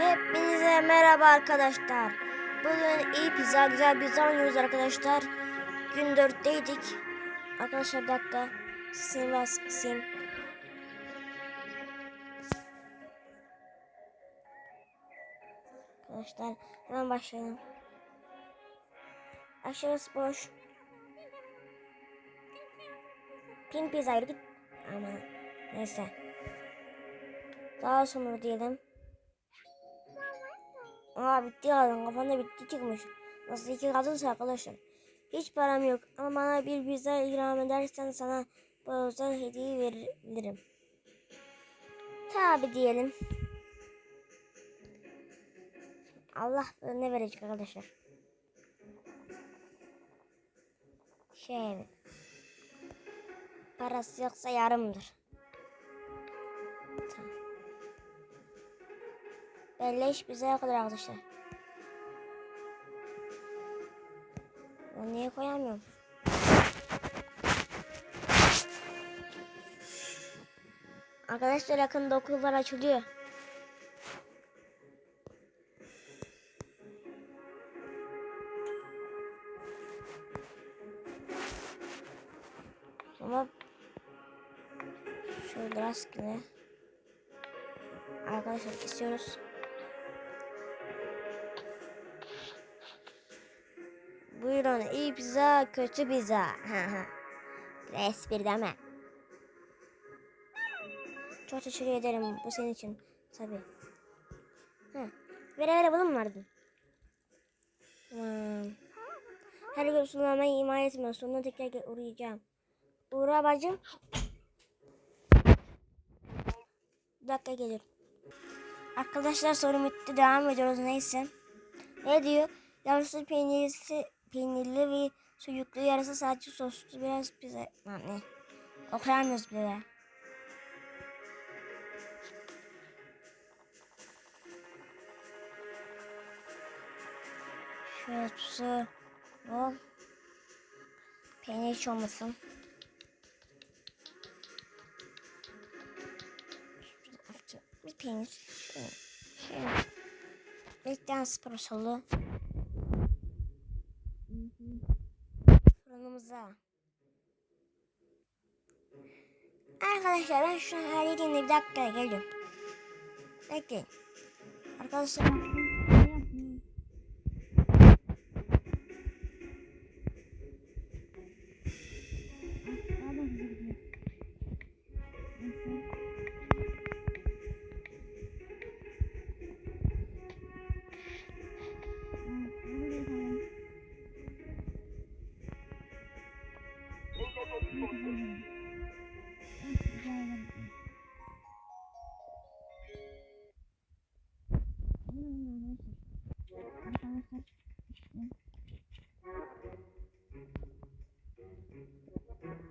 Hepinize merhaba arkadaşlar. Bugün iyi pizza, güzel pizza oynuyoruz arkadaşlar. Gün 4'teydik. Arkadaşlar bir dakika. Biraz kısayım. Arkadaşlar hemen başlayalım. Aşağısı boş. Pin pizza. Ama neyse. Daha sonra diyelim. Aa bitti galiba. Kafanda bitti çıkmış. Nasıl iki kadınsa arkadaşlar. Hiç param yok ama bana bir pizza ikram edersen sana bu hediye veririm. Tabi diyelim. Allah ne verecek arkadaşlar. Şey Parası yoksa yarımdır. Tamam. Belleş bize kadar arkadaşlar. Ben niye koyamıyorum? Arkadaşlar yakında okullar açılıyor. Ama şöyle rastgele arkadaşlar kesiyoruz. Buyurun iyi pizza kötü pizza. Espri deme. Çok teşekkür ederim bu senin için tabi. Vere vere bunu mu verdin? Tamam. Her gün sunamayı imal etme. Sonuna tekrar uğrayacağım. Uğra bacım. Bir dakika geliyorum. Arkadaşlar sorun bitti. Devam ediyoruz neyse. Ne diyor? Yarısı peynirli, peynirli ve sucuklu yarısı sadece soslu biraz pizza. Ne? Okuyamıyoruz bile. Şöyle su. Bol. Peynir hiç olmasın. Bir peynir. Şöyle. Şöyle. Bir tane spor solu. Fırınımıza. Arkadaşlar ben şu an halledeyim de bir dakika geliyorum. Bekleyin. Arkadaşlar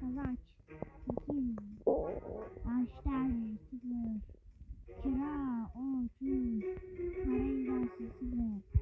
Kazanç. Sekiz. Maaşlar sıfır. Kira on yüz. Para idaresi sıfır.